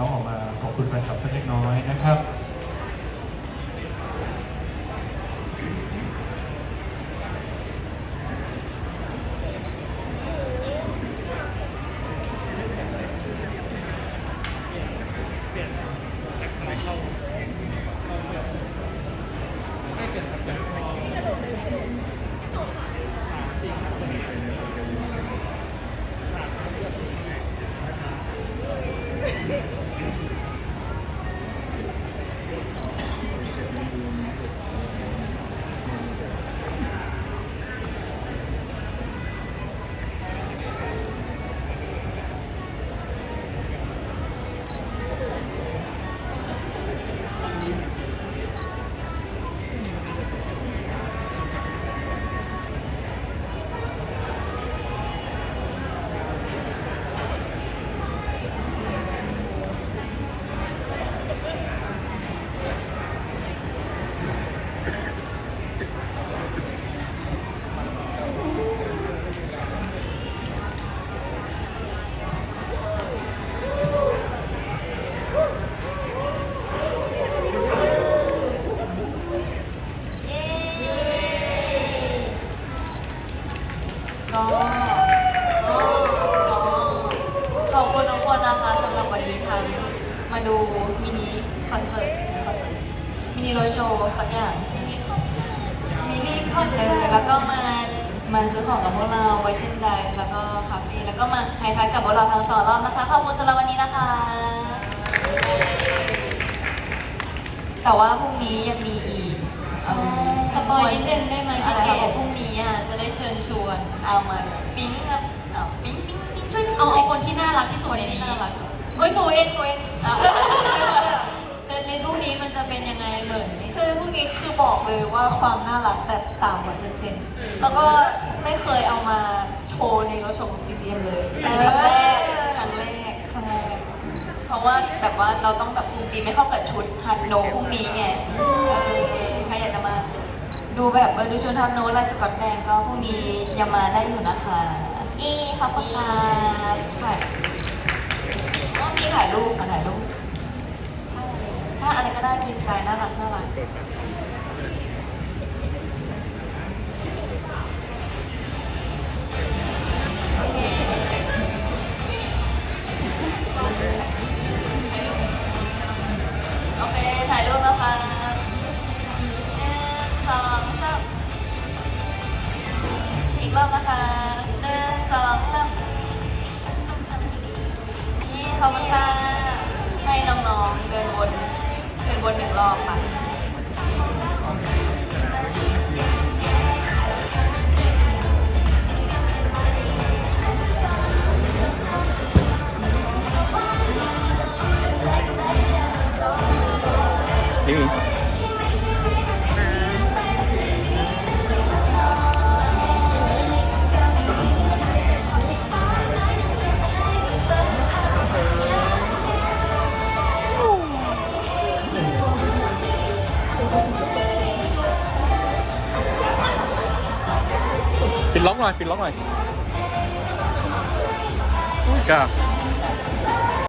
น้องออกมาขอบคุณแฟนคลับ ก็ก็ขอบคุณทุกคนนะคะสำหรับวันนี้ทั้งมาดูมินิคอนเสิร์ตคอนเสิร์ตมินิโรดโชว์สักอย่างมินิคอนเสิร์ตมินิคอนเสิร์ตแล้วก็มามาซื้อของกับพวกเราไวเช่นใดแล้วก็คาเฟ่แล้วก็มาไฮทัชกับพวกเราทั้งสองรอบนะคะขอบคุณสำหรับวันนี้นะคะ แต่ว่าพรุ่งนี้ยังมีอีกสปอย นิดนึงได้ไหมอะพี่ไรเกครับดพรุ่งนี้อะจะได้เชิญชวนเอามาปิ๊งครับเอาปิ๊งปิ๊งปิ๊งช่วยด้วยเอาเอาคนที่น่ารักที่สุดคนในที่นี้น่ารักเฮ้ยหนูเองหนูเองเอาเซตลิสต์พรุ่งนี้มันจะเป็นยังไงเหมือนคือพวกนี้คือบอกเลยว่าความน่ารักแบบ3 0 0เซนแล้วก็ไม่เคยเอามาโชว์ในรถชม CTM เลยเป็นครั้งแรกครั้งแรกครั้งแรกเพราะว่าแบบว่าเราต้องแบบคุมตีมไม่เข้ากับชุดฮันโนพรุ่งนี้ไงเออใครอยากจะมาดู แบบเออดูชุดฮันโนลายสกอตแดงก็พรุ่งนี้ยังมาได้อยู่นะคะยี่ขอบคุณค่ะถ่ายก็มีถ่ายรูปค่ะถ่ายรูปถ้าอะไรก็ได้ฟรีสไตล์น่ารักน่ารัก กรอบนะคะหนึ่งสองสามนี่ขอบคุณค่ะให้น้องๆเดินวนเดินวนหนึ่งรอบค่ะนี่ ปิดล็อกหน่อย ปิดล็อกหน่อยกล้า